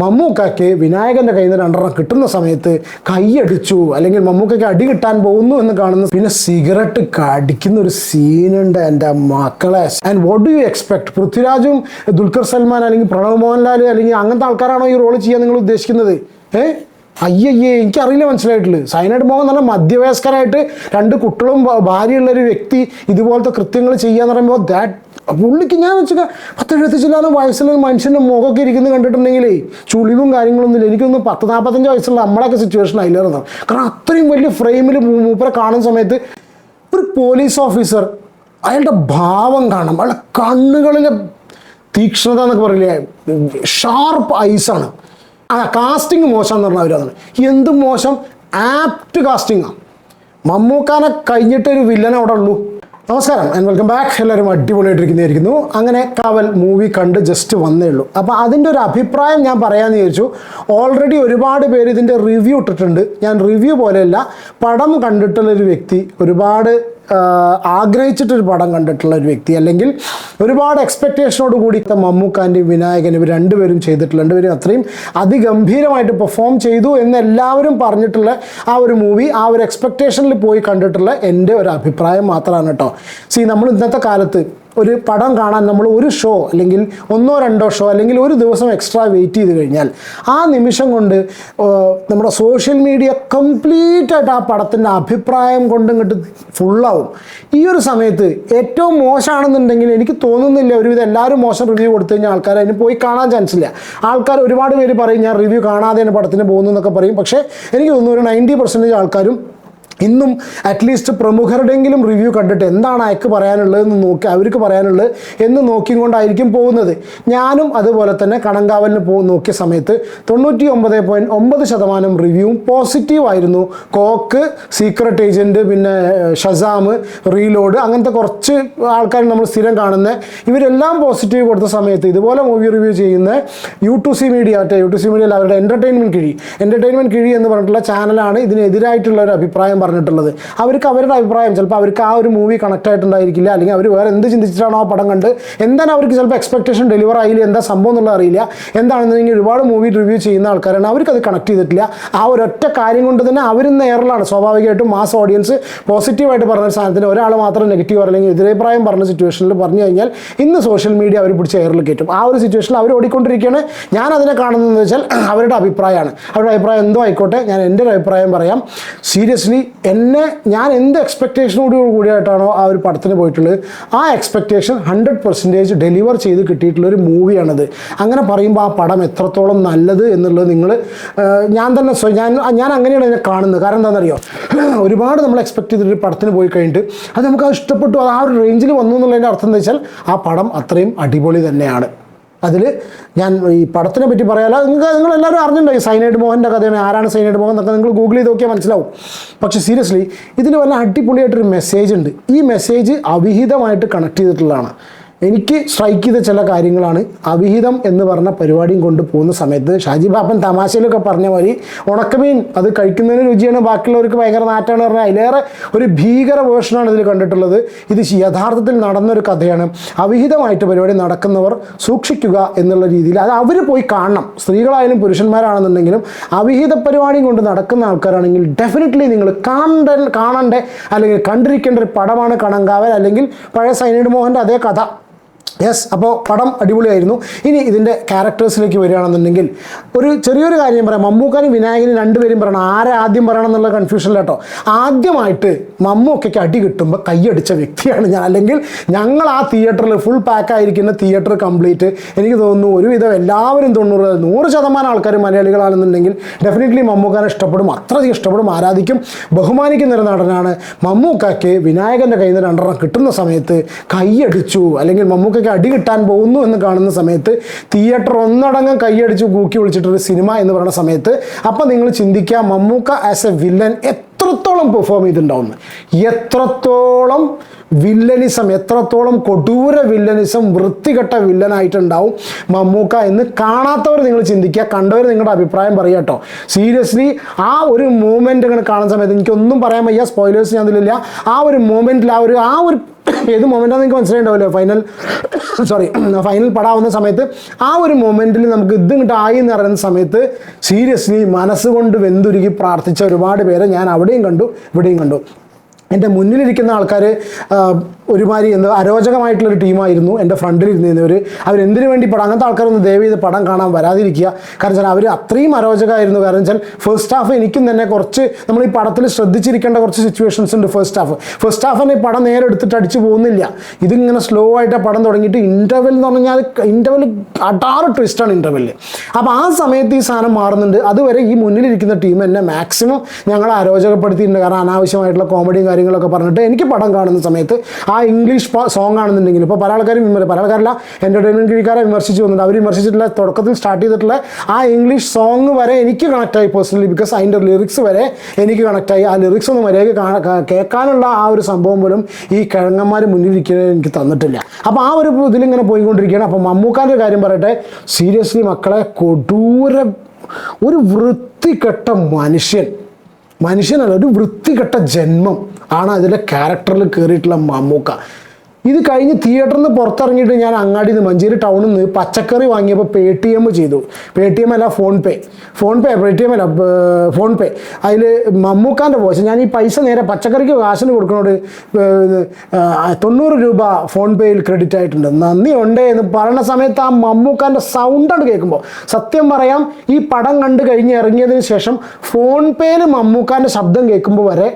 മമ്മൂക്കയ്ക്ക് വിനായകന്റെ കയ്യിൽ നിന്ന് രണ്ടെണ്ണം കിട്ടുന്ന സമയത്ത് കൈയടിച്ചു. അല്ലെങ്കിൽ മമ്മൂക്കയ്ക്ക് അടി കിട്ടാൻ പോകുന്നു എന്ന് കാണുന്നു പിന്നെ സിഗരറ്റ് കടിക്കുന്ന ഒരു സീനുണ്ട് എന്റെ മക്കളെ. And what do you expect പൃഥ്വിരാജും Dulquer Salmaan അല്ലെങ്കിൽ പ്രണവ് മോഹൻലാൽ അല്ലെങ്കിൽ അങ്ങനത്തെ ആൾക്കാരാണോ ഈ റോൾ ചെയ്യാൻ നിങ്ങൾ ഉദ്ദേശിക്കുന്നത്? ഏ? അയ്യയ്യേ എനിക്കറിയില്ല മനസ്സിലായിട്ടുള്ളത് സൈനൈഡ് മോഹൻ പറഞ്ഞാൽ മധ്യവയസ്കരായിട്ട് രണ്ട് കുട്ടികളും ഭാര്യ ഭാര്യയുള്ള ഒരു വ്യക്തി ഇതുപോലത്തെ കൃത്യങ്ങൾ ചെയ്യാന്ന് പറയുമ്പോൾ ദാറ്റ് പുള്ളിക്ക് ഞാൻ വെച്ചാൽ പത്ത് എഴുപത്തിച്ചില്ലാതെ വയസ്സിൽ മനുഷ്യന്റെ മുഖമൊക്കെ ഇരിക്കുന്നത് കണ്ടിട്ടുണ്ടെങ്കിലേ ചുളിവും കാര്യങ്ങളൊന്നും ഇല്ല എനിക്കൊന്നും പത്ത് നാൽപ്പത്തഞ്ച് വയസ്സുള്ള നമ്മളൊക്കെ സിറ്റുവേഷൻ അതിലേറെ കാരണം അത്രയും വലിയ ഫ്രെയിമിൽ മൂപ്പരെ കാണുന്ന സമയത്ത് ഒരു പോലീസ് ഓഫീസർ അയാളുടെ ഭാവം കാണണം. അയാളുടെ കണ്ണുകളിലെ തീക്ഷ്ണത എന്നൊക്കെ പറയില്ലേ ഷാർപ്പ് ഐസാണ് ആ കാസ്റ്റിംഗ് മോശം എന്ന് പറഞ്ഞാൽ അവരതാണ് എന്ത് മോശം? ആപ്റ്റ് കാസ്റ്റിംഗാണ് മമ്മൂക്കാനെ കഴിഞ്ഞിട്ടൊരു വില്ലൻ അവിടെ ഉള്ളൂ. നമസ്കാരം ആൻഡ് വെൽക്കം ബാക്ക് എല്ലാവരും അടിപൊളിയായിട്ടിരിക്കുന്നതായിരിക്കുന്നു. അങ്ങനെ കവൽ മൂവി കണ്ട് ജസ്റ്റ് വന്നേ ഉള്ളൂ. അപ്പോൾ അതിന്റെ ഒരു അഭിപ്രായം ഞാൻ പറയാമെന്ന് വിചാരിച്ചു. ഓൾറെഡി ഒരുപാട് പേര് ഇതിന്റെ റിവ്യൂ ഇട്ടിട്ടുണ്ട്. ഞാൻ റിവ്യൂ പോലെയല്ല പടം കണ്ടിട്ടുള്ളൊരു വ്യക്തി ഒരുപാട് ആഗ്രഹിച്ചിട്ടൊരു പടം കണ്ടിട്ടുള്ള ഒരു വ്യക്തി അല്ലെങ്കിൽ ഒരുപാട് എക്സ്പെക്റ്റേഷനോട് കൂടി മമ്മൂക്കാന്റെയും വിനായകനും ഇവർ രണ്ടുപേരും ചെയ്തിട്ടുള്ള രണ്ടുപേരും അത്രയും അതിഗംഭീരമായിട്ട് പെർഫോം ചെയ്തു എന്ന് എല്ലാവരും പറഞ്ഞിട്ടുള്ള ആ ഒരു മൂവി ആ ഒരു എക്സ്പെക്റ്റേഷനിൽ പോയി കണ്ടിട്ടുള്ള എന്റെ ഒരു അഭിപ്രായം മാത്രമാണ് കേട്ടോ. സി നമ്മൾ ഇന്നത്തെ കാലത്ത് ഒരു പടം കാണാൻ നമ്മൾ ഒരു ഷോ അല്ലെങ്കിൽ ഒന്നോ രണ്ടോ ഷോ അല്ലെങ്കിൽ ഒരു ദിവസം എക്സ്ട്രാ വെയിറ്റ് ചെയ്ത് കഴിഞ്ഞാൽ ആ നിമിഷം കൊണ്ട് നമ്മുടെ സോഷ്യൽ മീഡിയ കംപ്ലീറ്റ് ആയിട്ട് ആ പടത്തിന്റെ അഭിപ്രായം കൊണ്ട് ഇങ്ങോട്ട് ഫുള്ളാവും. ഈ ഒരു സമയത്ത് ഏറ്റവും മോശമാണെന്നുണ്ടെങ്കിൽ എനിക്ക് തോന്നുന്നില്ല ഒരുവിധം എല്ലാവരും മോശം റിവ്യൂ കൊടുത്തു കഴിഞ്ഞാൽ ആൾക്കാർ അതിന് പോയി കാണാൻ ചാൻസ് ഇല്ല. ആൾക്കാർ ഒരുപാട് പേര് പറയും ഞാൻ റിവ്യൂ കാണാതെയാണ് പടത്തിന് പോകുന്നു എന്നൊക്കെ പറയും. പക്ഷേ എനിക്ക് തോന്നുന്നു ഒരു നയന്റി പെർസെന്റേജ് ആൾക്കാരും ഇന്നും അറ്റ്ലീസ്റ്റ് പ്രമുഖരുടെയെങ്കിലും റിവ്യൂ കണ്ടിട്ട് എന്താണ് അയക്ക് പറയാനുള്ളതെന്ന് നോക്കി അവർക്ക് പറയാനുള്ളത് എന്ന് നോക്കിക്കൊണ്ടായിരിക്കും പോകുന്നത്. ഞാനും അതുപോലെ തന്നെ കണങ്കാവലിന് പോ നോക്കിയ സമയത്ത് തൊണ്ണൂറ്റി ഒമ്പത് പോയിന്റ് ഒമ്പത് ശതമാനം റിവ്യൂവും പോസിറ്റീവായിരുന്നു കോക്ക് സീക്രട്ട് ഏജന്റ് പിന്നെ ഷസാം റീലോഡ് അങ്ങനത്തെ കുറച്ച് ആൾക്കാർ നമ്മൾ സ്ഥിരം കാണുന്ന ഇവരെല്ലാം പോസിറ്റീവ് കൊടുത്ത സമയത്ത് ഇതുപോലെ മൂവി റിവ്യൂ ചെയ്യുന്ന യു ടു സി മീഡിയ മറ്റേ യു ടു സി മീഡിയയിൽ അവരുടെ എന്റർടൈൻമെന്റ് കിഴി. എന്റർടൈൻമെന്റ് കിഴി എന്ന് പറഞ്ഞിട്ടുള്ള ചാനലാണ് ഇതിനെതിരായിട്ടുള്ള ഒരു അഭിപ്രായം പറഞ്ഞിട്ടുള്ളത്. അവർക്ക് അവരുടെ അഭിപ്രായം ചിലപ്പോൾ അവർക്ക് ആ ഒരു മൂവി കണക്ട് ആയിട്ടുണ്ടായിരിക്കില്ല. അല്ലെങ്കിൽ അവർ വേറെ എന്ത് ചിന്തിച്ചിട്ടാണോ ആ പടം കണ്ട് എന്താണ് അവർക്ക് ചിലപ്പോൾ എക്സ്പെക്ടേഷൻ ഡെലിവർ ആയില്ല എന്താ സംഭവം എന്നുള്ളത് അറിയില്ല. എന്താണെന്നുണ്ടെങ്കിൽ ഒരുപാട് മൂവി റിവ്യൂ ചെയ്യുന്ന ആൾക്കാരാണ്. അവർക്ക് അത് കണക്ട് ചെയ്തിട്ടില്ല. ആ ഒരൊറ്റ കാര്യം കൊണ്ട് തന്നെ അവരും നേറിലാണ് സ്വാഭാവികമായിട്ടും മാസ് ഓഡിയൻസ് പോസിറ്റീവായിട്ട് പറഞ്ഞ സാധനത്തിന് ഒരാൾ മാത്രം നെഗറ്റീവ് അല്ലെങ്കിൽ എതിരഭിപ്രായം പറഞ്ഞ സിറ്റുവേഷനിൽ പറഞ്ഞു കഴിഞ്ഞാൽ ഇന്ന് സോഷ്യൽ മീഡിയ അവർ പിടിച്ച് എയറിൽ കയറ്റും. ആ ഒരു സിറ്റുവേഷനിൽ അവർ ഓടിക്കൊണ്ടിരിക്കുകയാണ്. ഞാൻ അതിനെ കാണുന്നതെന്ന് വെച്ചാൽ അവരുടെ അഭിപ്രായമാണ്. അവരുടെ അഭിപ്രായം എന്തോ ആയിക്കോട്ടെ. ഞാൻ എന്റെ ഒരു അഭിപ്രായം പറയാം. സീരിയസ്ലി എന്നെ ഞാൻ എന്ത് എക്സ്പെക്റ്റേഷനോട് കൂടിയായിട്ടാണോ ആ ഒരു പടത്തിന് പോയിട്ടുള്ളത്? ആ എക്സ്പെക്റ്റേഷൻ ഹൺഡ്രഡ് പെർസെന്റേജ് ഡെലിവർ ചെയ്ത് കിട്ടിയിട്ടുള്ള ഒരു മൂവിയാണത് അങ്ങനെ പറയുമ്പോൾ ആ പടം എത്രത്തോളം നല്ലത് എന്നുള്ളത് നിങ്ങൾ ഞാൻ തന്നെ ഞാൻ ഞാൻ അങ്ങനെയാണ് എന്നെ കാണുന്നത്. കാരണം എന്താണെന്നറിയോ? ഒരുപാട് നമ്മൾ എക്സ്പെക്ട് ചെയ്തിട്ട് പടത്തിന് പോയി കഴിഞ്ഞിട്ട് അത് നമുക്ക് അത് ഇഷ്ടപ്പെട്ടു അത് ആ ഒരു റേഞ്ചിൽ വന്നു എന്നുള്ളതിന്റെ അർത്ഥം എന്താ വെച്ചാൽ ആ പടം അത്രയും അടിപൊളി തന്നെയാണ്. അതിൽ ഞാൻ ഈ പടത്തിനെ പറ്റി പറയാല നിങ്ങൾക്ക് നിങ്ങൾ എല്ലാവരും അറിഞ്ഞിട്ടുണ്ടോ? ഈ സൈനൈഡ് മോഹന്റെ കഥയാണ് ആരാണ് സൈനൈഡ് മോഹൻ എന്നൊക്കെ നിങ്ങൾ ഗൂഗിൾ ചെയ്ത് നോക്കിയാൽ മനസ്സിലാവും. പക്ഷേ സീരിയസ്ലി ഇതിൽ വല്ല അടിപൊളിയായിട്ടൊരു മെസ്സേജ് ഉണ്ട്. ഈ മെസ്സേജ് അവിഹിതമായിട്ട് കണക്ട് ചെയ്തിട്ടുള്ളതാണ്. എനിക്ക് സ്ട്രൈക്ക് ചെയ്ത ചില കാര്യങ്ങളാണ് അവിഹിതം എന്ന് പറഞ്ഞ പരിപാടിയും കൊണ്ട് പോകുന്ന സമയത്ത് ഷാജി ബാപ്പൻ തമാശയിലൊക്കെ പറഞ്ഞ മാതിരി ഉണക്കമീൻ അത് കഴിക്കുന്നതിന് രുചിയാണ് ബാക്കിയുള്ളവർക്ക് ഭയങ്കര നാറ്റാണ് പറഞ്ഞാൽ അതിലേറെ ഒരു ഭീകര വേർഷനാണ് ഇതിൽ കണ്ടിട്ടുള്ളത്. ഇത് യഥാർത്ഥത്തിൽ നടന്നൊരു കഥയാണ്. അവിഹിതമായിട്ട് പരിപാടി നടക്കുന്നവർ സൂക്ഷിക്കുക എന്നുള്ള രീതിയിൽ അത് അവർ പോയി കാണണം. സ്ത്രീകളായാലും പുരുഷന്മാരാണെന്നുണ്ടെങ്കിലും അവിഹിത പരിപാടി കൊണ്ട് നടക്കുന്ന ആൾക്കാരാണെങ്കിൽ ഡെഫിനറ്റ്ലി നിങ്ങൾ കാണണ്ട കാണണ്ടേ അല്ലെങ്കിൽ കണ്ടിരിക്കേണ്ട ഒരു പടമാണ് കണങ്കാവൽ അല്ലെങ്കിൽ പഴയ സൈനഡ് മോഹന്റെ അതേ കഥ. യെസ് അപ്പോൾ പടം അടിപൊളിയായിരുന്നു. ഇനി ഇതിന്റെ ക്യാരക്ടേഴ്സിലേക്ക് വരികയാണെന്നുണ്ടെങ്കിൽ ഒരു ചെറിയൊരു കാര്യം പറയാം. മമ്മൂക്കാനും വിനായകനും രണ്ടുപേരും പറയണം. ആരെ ആദ്യം പറയണം എന്നുള്ള കൺഫ്യൂഷൻ കേട്ടോ. ആദ്യമായിട്ട് മമ്മൂക്കയ്ക്ക് അടി കിട്ടുമ്പോൾ കൈയടിച്ച വ്യക്തിയാണ് ഞാൻ. അല്ലെങ്കിൽ ഞങ്ങൾ ആ തിയേറ്ററിൽ ഫുൾ പാക്കായിരിക്കുന്ന തിയേറ്റർ കംപ്ലീറ്റ് എനിക്ക് തോന്നുന്നു ഒരുവിധം എല്ലാവരും തൊണ്ണൂറ് നൂറ് ശതമാനം ആൾക്കാർ മലയാളികളാണെന്നുണ്ടെങ്കിൽ ഡെഫിനറ്റ്ലി മമ്മൂക്കാനെ ഇഷ്ടപ്പെടും. അത്രയധികം ഇഷ്ടപ്പെടും ആരാധിക്കും. ബഹുമാനിക്കുന്ന ഒരു നടനാണ് മമ്മൂക്കയ്ക്ക് വിനായകന്റെ കയ്യിൽ നിന്ന് രണ്ടെണ്ണം കിട്ടുന്ന സമയത്ത് കൈയടിച്ചു അല്ലെങ്കിൽ മമ്മൂക്കയ്ക്ക് അടി കിട്ടാൻ പോകുന്നു എന്ന് കാണുന്ന സമയത്ത് തിയേറ്റർ ഒന്നടങ്കം കൈയടിച്ച് കൂക്കി വിളിച്ചിട്ടൊരു സിനിമ എന്ന് പറയുന്ന സമയത്ത് അപ്പം നിങ്ങൾ ചിന്തിക്കുക മമ്മൂക്ക ആസ് എ വില്ലൻ എത്രത്തോളം പെർഫോം ചെയ്തിട്ടുണ്ടാവും. എത്രത്തോളം വില്ലനിസം എത്രത്തോളം കൊടൂര വില്ലനിസം വൃത്തികെട്ട വില്ലനായിട്ടുണ്ടാവും മമ്മൂക്ക എന്ന് കാണാത്തവർ നിങ്ങൾ ചിന്തിക്കുക. കണ്ടവർ നിങ്ങളുടെ അഭിപ്രായം പറയുക കേട്ടോ. സീരിയസ്ലി ആ ഒരു മൂമെന്റ് ഇങ്ങനെ കാണുന്ന സമയത്ത് എനിക്കൊന്നും പറയാൻ വയ്യ. സ്പോയിലേഴ്സ് ഞാൻ ഇതിലില്ല. ആ ഒരു മൂമെന്റിൽ ആ ഒരു ആ ഒരു ഏത് മൊമെന്റാന്ന് നിങ്ങൾക്ക് മനസ്സിലായിണ്ടാവല്ലോ. ഫൈനൽ സോറി ഫൈനൽ പടാവുന്ന സമയത്ത് ആ ഒരു മൊമെന്റിൽ നമുക്ക് ഇത് ആയി എന്ന് പറയുന്ന സമയത്ത് സീരിയസ്ലി മനസ്സുകൊണ്ട് വെന്തുരുകി പ്രാർത്ഥിച്ച ഒരുപാട് പേരെ ഞാൻ അവിടെയും കണ്ടു ഇവിടെയും കണ്ടു. എന്റെ മുന്നിലിരിക്കുന്ന ആൾക്കാർ ഒരുമാതിരി എന്താ അരോചകമായിട്ടുള്ളൊരു ടീമായിരുന്നു എന്റെ ഫ്രണ്ടിൽ ഇരുന്നിരുന്നവർ അവരെന്തിനു വേണ്ടി പടം? അങ്ങനത്തെ ആൾക്കാരൊന്നും ദയവ് ചെയ്ത് പടം കാണാൻ വരാതിരിക്കുക. കാരണം വെച്ചാൽ അവർ അത്രയും അരോചകമായിരുന്നു. കാരണം വെച്ചാൽ ഫസ്റ്റ് ഹാഫ് എനിക്കും തന്നെ കുറച്ച് നമ്മൾ ഈ പടത്തിൽ ശ്രദ്ധിച്ചിരിക്കേണ്ട കുറച്ച് സിറ്റുവേഷൻസ് ഉണ്ട് ഫസ്റ്റ് ഹാഫ് ഫസ്റ്റ് ഹാഫ് ഈ പടം നേരെ എടുത്തിട്ട് അടിച്ചു പോകുന്നില്ല. ഇതിങ്ങനെ സ്ലോ ആയിട്ട് പടം തുടങ്ങിയിട്ട് ഇന്റർവെൽ എന്ന് പറഞ്ഞാൽ ഇന്റർവെൽ അടാറ് ട്വിസ്റ്റാണ് ഇന്റർവെല്ലിൽ അപ്പോൾ ആ സമയത്ത് ഈ സാധനം മാറുന്നുണ്ട്. അതുവരെ ഈ മുന്നിലിരിക്കുന്ന ടീം എന്നെ മാക്സിമം ഞങ്ങളെ അരോചകപ്പെടുത്തിയിട്ടുണ്ട്. കാരണം അനാവശ്യമായിട്ടുള്ള കോമഡിയും കാര്യങ്ങളൊക്കെ പറഞ്ഞിട്ട് എനിക്ക് പടം കാണുന്ന സമയത്ത് ആ ഇംഗ്ലീഷ് സോങ് ആണെന്നുണ്ടെങ്കിൽ ഇപ്പോൾ പല ആൾക്കാരും പല ആൾക്കാരല്ല എന്റർടൈൻമെന്റ് കഴിക്കാരെ വിമർശിച്ച് വന്നിട്ടുണ്ട് അവർ വിമർശിച്ചിട്ടുള്ള തുടക്കത്തിൽ സ്റ്റാർട്ട് ചെയ്തിട്ടുള്ള ആ ഇംഗ്ലീഷ് സോങ് വരെ എനിക്ക് കണക്റ്റായി പേഴ്സണലി ബിക്കോസ് അതിന്റെ ലിറിക്സ് വരെ എനിക്ക് കണക്റ്റായി ആ ലിറിക്സ് ഒന്നും മര്യാദയ്ക്ക് കേൾക്കാനുള്ള ആ ഒരു സംഭവം പോലും ഈ കിഴങ്ങന്മാർ മുന്നിലിരിക്കുന്നത് എനിക്ക് തന്നിട്ടില്ല. അപ്പോൾ ആ ഒരു ഇതിലിങ്ങനെ പോയിക്കൊണ്ടിരിക്കുകയാണ്. അപ്പോൾ മമ്മൂക്കാന്റെ കാര്യം പറയട്ടെ. സീരിയസ്ലി മക്കളെ കൊടൂര ഒരു വൃത്തികെട്ട മനുഷ്യൻ. മനുഷ്യനല്ല ഒരു വൃത്തികെട്ട ജന്മം. ആണ് അതിന്റെ ക്യാരക്ടറിൽ കയറിയിട്ടുള്ള മമ്മൂക്ക ഇത് കഴിഞ്ഞ് തിയേറ്ററിൽ നിന്ന് പുറത്തിറങ്ങിയിട്ട് ഞാൻ അങ്ങാടിയിൽ നിന്ന് മഞ്ചേരി ടൗണിൽ നിന്ന് പച്ചക്കറി വാങ്ങിയപ്പോൾ പേ ടി എം ചെയ്തു. പേ ടി എം അല്ല PhonePe PhonePe Paytm അല്ല ഫോൺ പേ അതിൽ മമ്മൂക്കാന്റെ വോയിസ് ഞാൻ ഈ പൈസ നേരെ പച്ചക്കറിക്ക് കാശിന് കൊടുക്കണോട് തൊണ്ണൂറ് രൂപ ഫോൺ പേയിൽ ക്രെഡിറ്റ് ആയിട്ടുണ്ട്. നന്ദി ഉണ്ട് എന്ന് പറയുന്ന സമയത്ത് ആ മമ്മൂക്കാന്റെ സൗണ്ടാണ് കേൾക്കുമ്പോൾ സത്യം പറയാം ഈ പടം കണ്ടു കഴിഞ്ഞ് ഇറങ്ങിയതിന് ശേഷം ഫോൺ പേയിൽ മമ്മൂക്കാന്റെ ശബ്ദം കേൾക്കുമ്പോൾ വരെ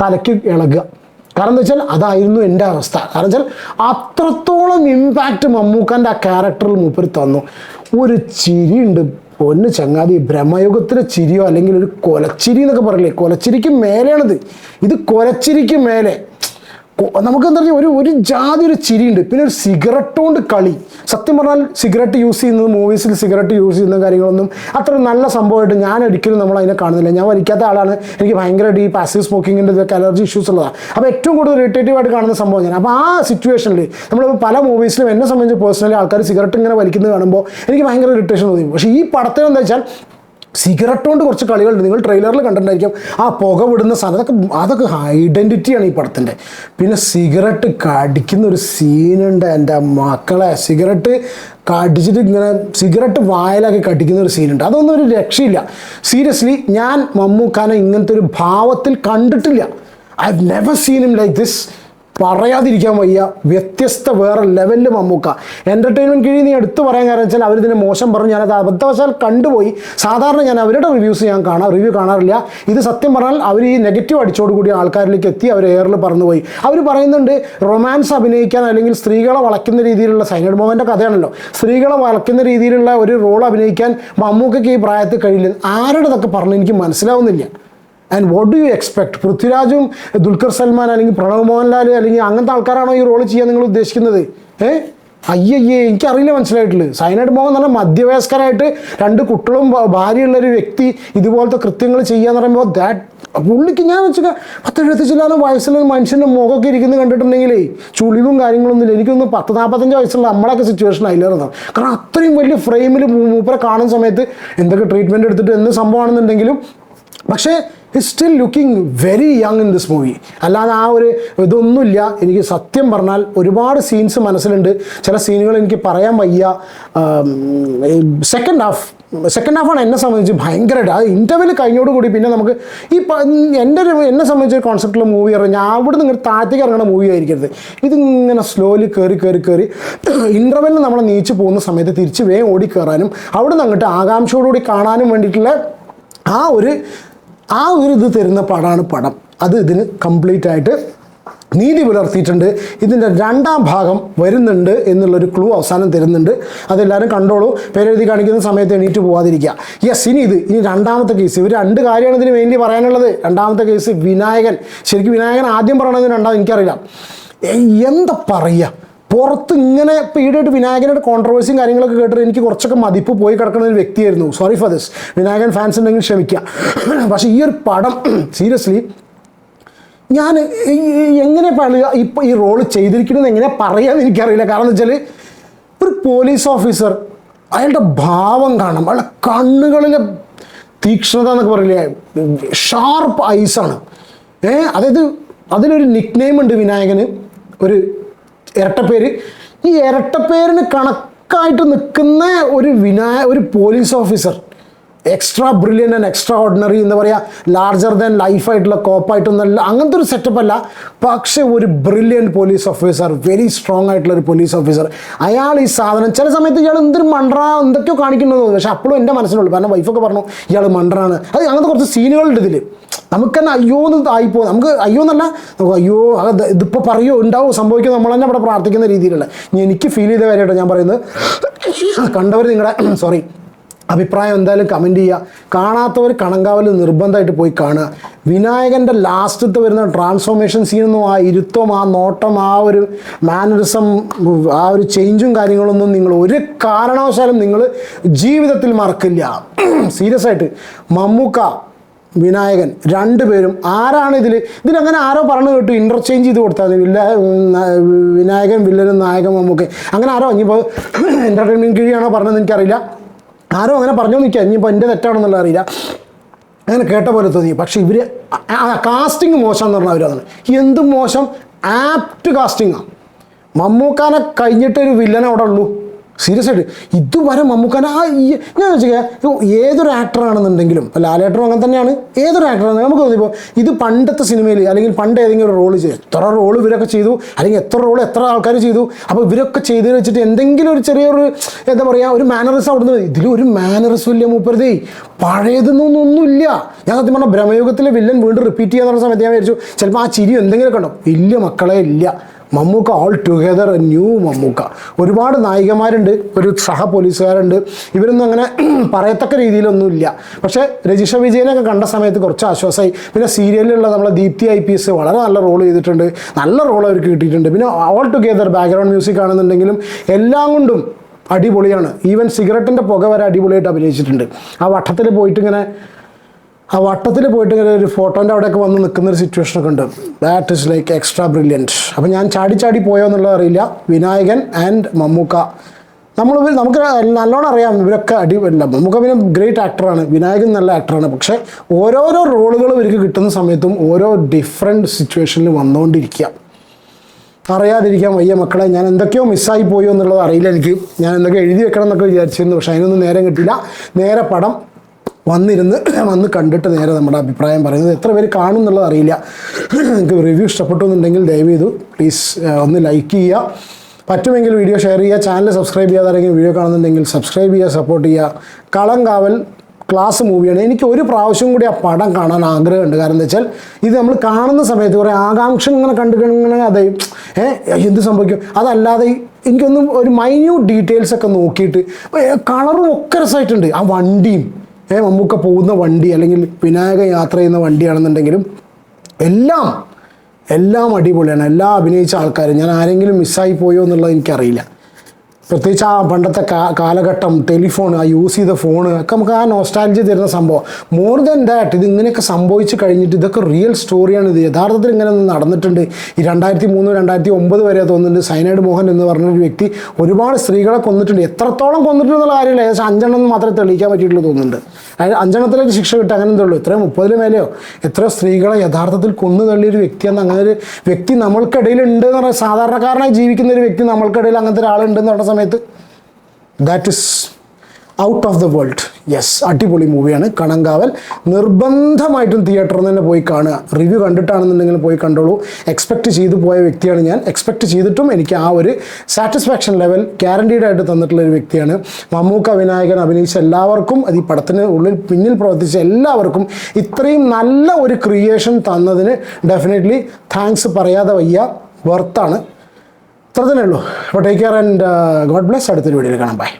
തലയ്ക്ക് ഇളകുക. കാരണം എന്താ വെച്ചാൽ അതായിരുന്നു എന്റെ അവസ്ഥ. കാരണം വെച്ചാൽ അത്രത്തോളം ഇമ്പാക്റ്റ് മമ്മൂക്കാന്റെ ആ ക്യാരക്ടറിൽ മൂപ്പര് തന്നു. ഒരു ചിരിയുണ്ട്. പൊന്ന് ചങ്ങാതി ബ്രഹ്മയുഗത്തിലെ ചിരിയോ അല്ലെങ്കിൽ ഒരു കൊലച്ചിരി എന്നൊക്കെ പറയില്ലേ? കൊലച്ചിരിക്ക് മേലെയാണിത്. ഇത് കൊലച്ചിരിക്ക് മേലെ. നമുക്ക് എന്താ പറയുക ഒരു ഒരു ജാതി ഒരു ചിരിയുണ്ട്. പിന്നെ ഒരു സിഗരറ്റ് കൊണ്ട് കളി. സത്യം പറഞ്ഞാൽ സിഗരറ്റ് യൂസ് ചെയ്യുന്നത് മൂവീസിൽ സിഗരറ്റ് യൂസ് ചെയ്യുന്ന കാര്യങ്ങളൊന്നും അത്ര നല്ല സംഭവമായിട്ട് ഞാൻ ഒരിക്കലും നമ്മൾ അതിനെ കാണുന്നില്ല. ഞാൻ വലിക്കാത്ത ആളാണ്. എനിക്ക് ഭയങ്കരമായിട്ട് ഈ പാസീവ് സ്മോക്കിങ്ങിന്റെ ഇതൊക്കെ അലർജി ഇഷ്യൂസ് ഉള്ളതാണ്. അപ്പോൾ ഏറ്റവും കൂടുതൽ ഇറിറ്റേറ്റീവ് ആയിട്ട് കാണുന്ന സംഭവം ഞാൻ. അപ്പോൾ ആ സിറ്റുവേഷനിൽ നമ്മൾ പല മൂവീസിലും എന്നെ സംബന്ധിച്ച് പേഴ്സണലി ആൾക്കാർ സിഗരറ്റ് ഇങ്ങനെ വലിക്കുന്നത് കാണുമ്പോൾ എനിക്ക് ഭയങ്കര ഇറിറ്റേഷൻ തോന്നി പക്ഷേ ഈ പടത്തിൽ എന്താ വെച്ചാൽ സിഗരറ്റ് കൊണ്ട് കുറച്ച് കളികളുണ്ട്. നിങ്ങൾ ട്രെയിലറിൽ കണ്ടിട്ടുണ്ടായിരിക്കും. ആ പുക വിടുന്ന സാധനം അതൊക്കെ അതൊക്കെ ഐഡന്റിറ്റിയാണ് ഈ പടത്തിന്റെ പിന്നെ സിഗരറ്റ് കടിക്കുന്ന ഒരു സീനുണ്ട് എന്റെ മക്കളെ. സിഗരറ്റ് കടിച്ചിട്ട് ഇങ്ങനെ സിഗരറ്റ് വായലാക്കി കടിക്കുന്ന ഒരു സീനുണ്ട് അതൊന്നും ഒരു രക്ഷയില്ല. സീരിയസ്ലി ഞാൻ മമ്മൂക്കാനെ ഇങ്ങനത്തെ ഒരു ഭാവത്തിൽ കണ്ടിട്ടില്ല. I have never seen him like this പറയാതിരിക്കാൻ വയ്യ. വ്യത്യസ്ത വേറെ ലെവലിൽ മമ്മൂക്ക എന്റർടൈൻമെന്റ് കീഴിൽ നീ എടുത്തു പറയാൻ കാരണം വെച്ചാൽ അവരിതിനെ മോശം പറഞ്ഞു. ഞാനത് അബദ്ധവശാൽ കണ്ടുപോയി. സാധാരണ ഞാൻ അവരുടെ റിവ്യൂസ് ഞാൻ കാണാം റിവ്യൂ കാണാറില്ല. ഇത് സത്യം പറഞ്ഞാൽ അവർ ഈ നെഗറ്റീവ് അടിച്ചോട് കൂടി ആൾക്കാരിലേക്ക് എത്തി അവർ എയറിൽ പറന്നുപോയി. അവർ പറയുന്നുണ്ട് റൊമാൻസ് അഭിനയിക്കാൻ അല്ലെങ്കിൽ സ്ത്രീകളെ വളയ്ക്കുന്ന രീതിയിലുള്ള സൈനഡ് മോഹന്റെ കഥയാണല്ലോ. സ്ത്രീകളെ വളയ്ക്കുന്ന രീതിയിലുള്ള ഒരു റോൾ അഭിനയിക്കാൻ മമ്മൂക്കയ്ക്ക് ഈ പ്രായത്തിൽ കഴിയില്ല. ആരുടെതൊക്കെ പറഞ്ഞ് എനിക്ക് മനസ്സിലാവുന്നില്ല. And what do you expect പൃഥ്വിരാജും Dulquer Salmaan അല്ലെങ്കിൽ പ്രണവ് മോഹൻലാൽ അല്ലെങ്കിൽ അങ്ങനത്തെ ആൾക്കാരാണോ ഈ റോൾ ചെയ്യാൻ നിങ്ങൾ ഉദ്ദേശിക്കുന്നത്? ഏ? അയ്യയ്യേ എനിക്കറിയില്ല മനസ്സിലായിട്ടുള്ളത് സൈനഡ് മോഹൻ നല്ല മധ്യവയസ്കരായിട്ട് രണ്ട് കുട്ടികളും ഭാര്യയുള്ള ഒരു വ്യക്തി ഇതുപോലത്തെ കൃത്യങ്ങൾ ചെയ്യാന്ന് പറയുമ്പോൾ ദാറ്റ് പുള്ളിക്ക് ഞാൻ വെച്ചാൽ പത്ത് എഴുപത്തി ചില്ലാനും വയസ്സിൽ മനുഷ്യന്റെ മുഖമൊക്കെ ഇരിക്കുന്നത് കണ്ടിട്ടുണ്ടെങ്കിലേ ചുളിവും കാര്യങ്ങളൊന്നും ഇല്ല എനിക്കൊന്ന് പത്ത് നാൽപ്പത്തഞ്ച് വയസ്സുള്ള നമ്മളൊക്കെ സിറ്റുവേഷൻ അതിലേറുന്നു കാരണം അത്രയും വലിയ ഫ്രെയിമിൽ മൂപ്പരെ കാണുന്ന സമയത്ത് എന്തൊക്കെ ട്രീറ്റ്മെന്റ് എടുത്തിട്ട് എന്ത് സംഭവമാണെന്നുണ്ടെങ്കിലും പക്ഷേ it still looking very young in this movie അല്ലാതെ ആ ഒരു ഇതൊന്നുമില്ല. എനിക്ക് സത്യം പറഞ്ഞാൽ ഒരുപാട് സീൻസ് മനസ്സിലുണ്ട്. ചില സീനുകൾ എനിക്ക് പറയാൻ വയ്യ. സെക്കൻഡ് ഹാഫ് സെക്കൻഡ് ഹാഫാണ് എന്നെ സംബന്ധിച്ച് ഭയങ്കരമായിട്ട്. അത് ഇന്റർവെൽ കഴിഞ്ഞോടുകൂടി പിന്നെ നമുക്ക് ഈ എന്റെ ഒരു എന്നെ സംബന്ധിച്ച് ഒരു കോൺസെപ്റ്റുള്ള മൂവി ഇറങ്ങി ഞാൻ അവിടെ നിന്ന് ഇങ്ങനെ താഴത്തേക്ക് ഇറങ്ങുന്ന മൂവി ആയിരിക്കരുത്. ഇതിങ്ങനെ സ്ലോലി കയറി കയറി കയറി ഇന്റർവെല്ലിൽ നമ്മൾ നീച്ച് പോകുന്ന സമയത്ത് തിരിച്ച് വേഗം ഓടി കയറാനും അവിടെ നിന്ന് അങ്ങോട്ട് ആകാംക്ഷയോടുകൂടി കാണാനും വേണ്ടിയിട്ടുള്ള ആ ഒരു ആ ഒരു ഇത് തരുന്ന പടമാണ് പടം. അത് ഇതിന് കംപ്ലീറ്റ് ആയിട്ട് നീതി പുലർത്തിയിട്ടുണ്ട്. ഇതിന്റെ രണ്ടാം ഭാഗം വരുന്നുണ്ട് എന്നുള്ളൊരു ക്ലൂ അവസാനം തരുന്നുണ്ട്. അതെല്ലാവരും കണ്ടോളൂ. പേരെഴുതി കാണിക്കുന്ന സമയത്ത് എണീറ്റ് പോവാതിരിക്കുക. യെസ് ഇനി ഇത് ഇനി രണ്ടാമത്തെ കേസ് ഇവർ രണ്ട് കാര്യമാണ് ഇതിന് വേണ്ടി പറയാനുള്ളത്. രണ്ടാമത്തെ കേസ് വിനായകൻ. ശരിക്കും വിനായകൻ ആദ്യം പറയണത് രണ്ടാമത് എനിക്കറിയില്ല. എന്താ പറയുക പുറത്ത് ഇങ്ങനെ പീഡിയായിട്ട് വിനായകനോട് കോൺട്രവേഴ്സിയും കാര്യങ്ങളൊക്കെ കേട്ടിട്ട് എനിക്ക് കുറച്ചൊക്കെ മതിപ്പ് പോയി കിടക്കുന്ന ഒരു വ്യക്തിയായിരുന്നു. Sorry for this Vinayakan fans ഉണ്ടെങ്കിൽ ക്ഷമിക്കുക പക്ഷേ ഈ ഒരു പടം സീരിയസ്ലി ഞാൻ എങ്ങനെ പറയുക ഇപ്പോൾ ഈ റോൾ ചെയ്തിരിക്കുന്നത് എങ്ങനെ പറയാമെന്ന് എനിക്കറിയില്ല. കാരണം എന്ന് വെച്ചാൽ ഒരു പോലീസ് ഓഫീസർ അയാളുടെ ഭാവം കാണണം. അയാളുടെ കണ്ണുകളിലെ തീക്ഷ്ണത എന്നൊക്കെ പറയില്ലേ? ഷാർപ്പ് ഐസാണ് ഏ അതായത് അതിലൊരു നിക്നെയിം ഉണ്ട് വിനായകന്. ഒരു ഇരട്ടപ്പേര്. ഈ ഇരട്ടപ്പേരിന് കണക്കായിട്ട് നിൽക്കുന്ന ഒരു വിനായ ഒരു police officer extra brilliant and extraordinary എന്ന് പറയുക ലാർജർ ദാൻ ലൈഫായിട്ടുള്ള കോപ്പായിട്ടൊന്നല്ല അങ്ങനത്തെ ഒരു സെറ്റപ്പ് അല്ല. പക്ഷേ ഒരു brilliant police officer very strong ആയിട്ടുള്ള ഒരു പോലീസ് ഓഫീസർ അയാൾ ഈ സാധനം ചില സമയത്ത് ഇയാൾ എന്തൊരു മണ്ട്ര എന്തൊക്കെയോ കാണിക്കുന്നത് പക്ഷേ അപ്പോഴും എന്റെ മനസ്സിലുള്ളൂ കാരണം വൈഫൊക്കെ പറഞ്ഞു ഇയാൾ മണ്ട്രാണ് അത് അങ്ങനത്തെ കുറച്ച് സീനുകളുണ്ട് ഇതിൽ നമുക്ക് തന്നെ അയ്യോ എന്ന് ആയിപ്പോ നമുക്ക് അയ്യോ എന്നല്ല നമുക്ക് അയ്യോ ഇതിപ്പോൾ പറയോ ഉണ്ടാവോ സംഭവിക്കും നമ്മൾ തന്നെ അവിടെ പ്രാർത്ഥിക്കുന്ന രീതിയിലുള്ള. എനിക്ക് ഫീൽ ചെയ്ത കാര്യമായിട്ടോ ഞാൻ പറയുന്നത്. കണ്ടവർ നിങ്ങളുടെ സോറി അഭിപ്രായം എന്തായാലും കമന്റ് ചെയ്യുക. കാണാത്തവർ കണങ്കാവൽ നിർബന്ധമായിട്ട് പോയി കാണുക. വിനായകന്റെ ലാസ്റ്റത്ത് വരുന്ന ട്രാൻസ്ഫോർമേഷൻ സീനൊന്നും ആ ഇരുത്തം ആ നോട്ടം ആ ഒരു മാനറിസം ആ ഒരു ചേഞ്ചും കാര്യങ്ങളൊന്നും നിങ്ങൾ ഒരു കാരണവശാലും നിങ്ങൾ ജീവിതത്തിൽ മറക്കില്ല. സീരിയസ് ആയിട്ട്. മമ്മൂക്ക വിനായകൻ രണ്ടുപേരും ആരാണ് ഇതിൽ ഇതിലങ്ങനെ ആരോ പറഞ്ഞു കേട്ടു. ഇന്റർചേഞ്ച് ചെയ്ത് കൊടുത്താൽ വില്ല വിനായകൻ വില്ലനും നായകൻ മമ്മൂക്കെ. അങ്ങനെ ആരോ ഇനിയിപ്പോൾ എന്റർടൈൻമെന്റ് കീഴിയാണോ പറഞ്ഞതെന്ന് എനിക്കറിയില്ല. ആരോ അങ്ങനെ പറഞ്ഞു നിൽക്കുക ഇനിയിപ്പോൾ എന്റെ തെറ്റാണെന്നുള്ള അറിയില്ല. അങ്ങനെ കേട്ട പോലെ തോന്നി. പക്ഷേ ഇവർ കാസ്റ്റിംഗ് മോശം എന്ന് പറഞ്ഞാൽ അവരതാണ് എന്തും മോശം? ആപ്റ്റ് കാസ്റ്റിങ്ങാണ് മമ്മൂക്കാനെ കഴിഞ്ഞിട്ടൊരു വില്ലനെ അവിടെ ഉള്ളൂ. സീരിയസ് ആയിട്ട്. ഇതുവരെ മമ്മൂക്കാൻ ആ ഞാൻ വെച്ചാൽ ഏതൊരു ആക്ടറാണെന്നുണ്ടെങ്കിലും ലാലേട്ടറും അങ്ങനെ തന്നെയാണ്. ഏതൊരു ആക്ടറാണ് നമുക്ക് തോന്നിപ്പോൾ ഇത് പണ്ടത്തെ സിനിമയിൽ അല്ലെങ്കിൽ പണ്ട് ഏതെങ്കിലും ഒരു റോൾ ചെയ്തു എത്ര റോൾ ഇവരൊക്കെ ചെയ്തു അല്ലെങ്കിൽ എത്ര റോൾ എത്ര ആൾക്കാർ ചെയ്തു അപ്പോൾ ഇവരൊക്കെ ചെയ്ത് വെച്ചിട്ട് എന്തെങ്കിലും ഒരു ചെറിയൊരു എന്താ പറയുക ഒരു മാനറിസം അവിടുന്ന് ഒരു മാനറിസം ഇല്ല മൂപ്പരുതേ. പഴയതെന്നൊന്നൊന്നുമില്ല ഞാൻ സത്യം പറഞ്ഞാൽ ബ്രഹ്മയുഗത്തിലെ വില്ലൻ വീണ്ടും റിപ്പീറ്റ് ചെയ്യാന്നുള്ള സമയത്ത് ഞാൻ വിചാരിച്ചു ചിലപ്പോൾ ആ ചിരി എന്തെങ്കിലുമൊക്കെ ഉണ്ടോ വലിയ മക്കളെ ഇല്ല. Mammookka all together a new Mammookka. ഒരുപാട് നായികമാരുണ്ട് ഒരു സഹ പോലീസുകാരുണ്ട്. ഇവരൊന്നും അങ്ങനെ പറയത്തക്ക രീതിയിലൊന്നുമില്ല. പക്ഷേ രജിഷ വിജയനൊക്കെ കണ്ട സമയത്ത് കുറച്ച് ആശ്വാസമായി. പിന്നെ സീരിയലിലുള്ള നമ്മളെ ദീപ്തി ഐ പി എസ് വളരെ നല്ല റോൾ ചെയ്തിട്ടുണ്ട്. നല്ല റോൾ അവർക്ക് കിട്ടിയിട്ടുണ്ട്. പിന്നെ ഓൾ ടുഗെദർ ബാക്ക്ഗ്രൗണ്ട് മ്യൂസിക് ആണെന്നുണ്ടെങ്കിലും എല്ലാം കൊണ്ടും അടിപൊളിയാണ്. ഈവൻ സിഗരറ്റിന്റെ പുക വരെ അടിപൊളിയായിട്ട് അഭിനയിച്ചിട്ടുണ്ട്. ആ വട്ടത്തിൽ പോയിട്ട് ഇങ്ങനെ ആ വട്ടത്തിൽ പോയിട്ട് ഇങ്ങനെ ഒരു ഫോട്ടോന്റെ അവിടെയൊക്കെ വന്ന് നിൽക്കുന്ന ഒരു സിറ്റുവേഷൻ ഒക്കെ ഉണ്ട്. That is like extra brilliant അപ്പോൾ ഞാൻ ചാടി ചാടി പോയോ എന്നുള്ളത് അറിയില്ല. വിനായകൻ ആൻഡ് മമ്മൂക്ക. നമ്മൾ നമുക്ക് നല്ലോണം അറിയാം. ഇവരൊക്കെ അടിപൊളില്ല മമ്മൂക്ക പിന്നെ ഗ്രേറ്റ് ആക്ടറാണ് വിനായകൻ നല്ല ആക്ടറാണ് പക്ഷേ ഓരോരോ റോളുകൾ ഇവർക്ക് കിട്ടുന്ന സമയത്തും ഓരോ ഡിഫറെന്റ് സിറ്റുവേഷനിൽ വന്നുകൊണ്ടിരിക്കുക അറിയാതിരിക്കാൻ വയ്യ മക്കളെ. ഞാൻ എന്തൊക്കെയോ മിസ്സായി പോയോ എന്നുള്ളത് അറിയില്ല എനിക്ക്. ഞാൻ എന്തൊക്കെ എഴുതി വെക്കണം എന്നൊക്കെ വിചാരിച്ചിരുന്നു. പക്ഷേ അതിനൊന്നും നേരം കിട്ടില്ല നേരെ പടം വന്നിരുന്ന് വന്ന് കണ്ടിട്ട് നേരെ നമ്മുടെ അഭിപ്രായം പറയുന്നത് എത്ര പേര് കാണും എന്നുള്ളത് അറിയില്ല. നിങ്ങൾക്ക് റിവ്യൂ ഇഷ്ടപ്പെട്ടു എന്നുണ്ടെങ്കിൽ ദയവ് ചെയ്തു പ്ലീസ് ഒന്ന് ലൈക്ക് ചെയ്യുക. പറ്റുമെങ്കിൽ വീഡിയോ ഷെയർ ചെയ്യുക. ചാനൽ സബ്സ്ക്രൈബ് ചെയ്യാതെ ആരെങ്കിലും വീഡിയോ കാണുന്നുണ്ടെങ്കിൽ സബ്സ്ക്രൈബ് ചെയ്യുക സപ്പോർട്ട് ചെയ്യുക. കളങ്കാവൽ ക്ലാസ് മൂവിയാണ് എനിക്ക് ഒരു പ്രാവശ്യം കൂടി ആ പടം കാണാൻ ആഗ്രഹമുണ്ട്. കാരണം എന്താ വെച്ചാൽ ഇത് നമ്മൾ കാണുന്ന സമയത്ത് കുറേ ആകാംക്ഷ ഇങ്ങനെ കണ്ടു കഴിഞ്ഞാൽ അതെ ഏഹ് എന്ത് സംഭവിക്കും? അതല്ലാതെ എനിക്കൊന്നും ഒരു മൈന്യൂട്ട് ഡീറ്റെയിൽസ് ഒക്കെ നോക്കിയിട്ട് കളറും ഒക്കെ രസമായിട്ടുണ്ട്. ആ വണ്ടിയും മമ്മൂക്ക പോകുന്ന വണ്ടി അല്ലെങ്കിൽ വിനായക യാത്ര ചെയ്യുന്ന വണ്ടിയാണെന്നുണ്ടെങ്കിലും എല്ലാം എല്ലാം അടിപൊളിയാണ്. എല്ലാം അഭിനയിച്ച ആൾക്കാരും. ഞാൻ ആരെങ്കിലും മിസ്സായി പോയോ എന്നുള്ളത് എനിക്കറിയില്ല. പ്രത്യേകിച്ച് ആ പണ്ടത്തെ കാലഘട്ടം ടെലിഫോൺ ആ യൂസ് ചെയ്ത ഫോൺ ഒക്കെ നമുക്ക് ആ നോസ്റ്റാലജി തരുന്ന സംഭവം. മോർ ദാൻ ദാറ്റ് ഇത് ഇങ്ങനെയൊക്കെ സംഭവിച്ചു കഴിഞ്ഞിട്ട് ഇതൊക്കെ റിയൽ സ്റ്റോറിയാണ് ഇത്. യഥാർത്ഥത്തിൽ ഇങ്ങനെ നടന്നിട്ടുണ്ട്. ഈ രണ്ടായിരത്തി മൂന്ന് രണ്ടായിരത്തി ഒമ്പത് വരെ തോന്നുന്നുണ്ട് സൈനൈഡ് മോഹൻ എന്ന് പറഞ്ഞൊരു വ്യക്തി ഒരുപാട് സ്ത്രീകളെ കൊന്നിട്ടുണ്ട്. എത്രത്തോളം കൊന്നിട്ടുണ്ട് എന്നുള്ള കാര്യമില്ല. ഏകദേശം അഞ്ചെണ്ണം മാത്രമേ തെളിയിക്കാൻ പറ്റിയിട്ടുള്ളൂ തോന്നുന്നുണ്ട്. അതായത് അഞ്ചെണ്ണത്തിലേക്ക് ശിക്ഷ കിട്ടുക അങ്ങനെ എന്തേ ഉള്ളൂ എത്രയോ മുപ്പതിന് മേലെയോ എത്ര സ്ത്രീകളെ യഥാർത്ഥത്തിൽ കൊന്നു തള്ളിയൊരു വ്യക്തിയെന്ന് അങ്ങനെ ഒരു വ്യക്തി നമ്മൾക്കിടയിലുണ്ട് എന്ന് പറഞ്ഞാൽ സാധാരണക്കാരനായി ജീവിക്കുന്ന ഒരു വ്യക്തി നമ്മൾക്കിടയിൽ അങ്ങനത്തെ ഒരാളുണ്ടെന്ന് പറഞ്ഞ സമയത്ത് that is out of the world yes അടിപൊളി മൂവിയാണ് കണങ്കാവൽ. നിർബന്ധമായിട്ടും തിയേറ്ററിൽ തന്നെ പോയി കാണുക. റിവ്യൂ കണ്ടിട്ടാണെന്നുണ്ടെങ്കിൽ പോയി കണ്ടോളൂ. എക്സ്പെക്ട് ചെയ്തു പോയ വ്യക്തിയാണ് ഞാൻ. എക്സ്പെക്ട് ചെയ്തിട്ടും എനിക്ക് ആ ഒരു സാറ്റിസ്ഫാക്ഷൻ ലെവൽ ഗ്യാരണ്ടീഡ് ആയിട്ട് തന്നിട്ടുള്ള ഒരു വ്യക്തിയാണ്. മമ്മൂക്ക വിനായകൻ അഭിനയിച്ച എല്ലാവർക്കും അത് ഈ പടത്തിന് ഉള്ളിൽ പിന്നിൽ പ്രവർത്തിച്ച എല്ലാവർക്കും ഇത്രയും നല്ല ഒരു ക്രിയേഷൻ തന്നതിന് ഡെഫിനറ്റ്ലി താങ്ക്സ് പറയാതെ വയ്യ. വർത്താണ് ഇത്ര തന്നെ ഉള്ളൂ. അപ്പോൾ take care and God bless അടുത്തൊരു വീഡിയോയിൽ കാണാം. ബൈ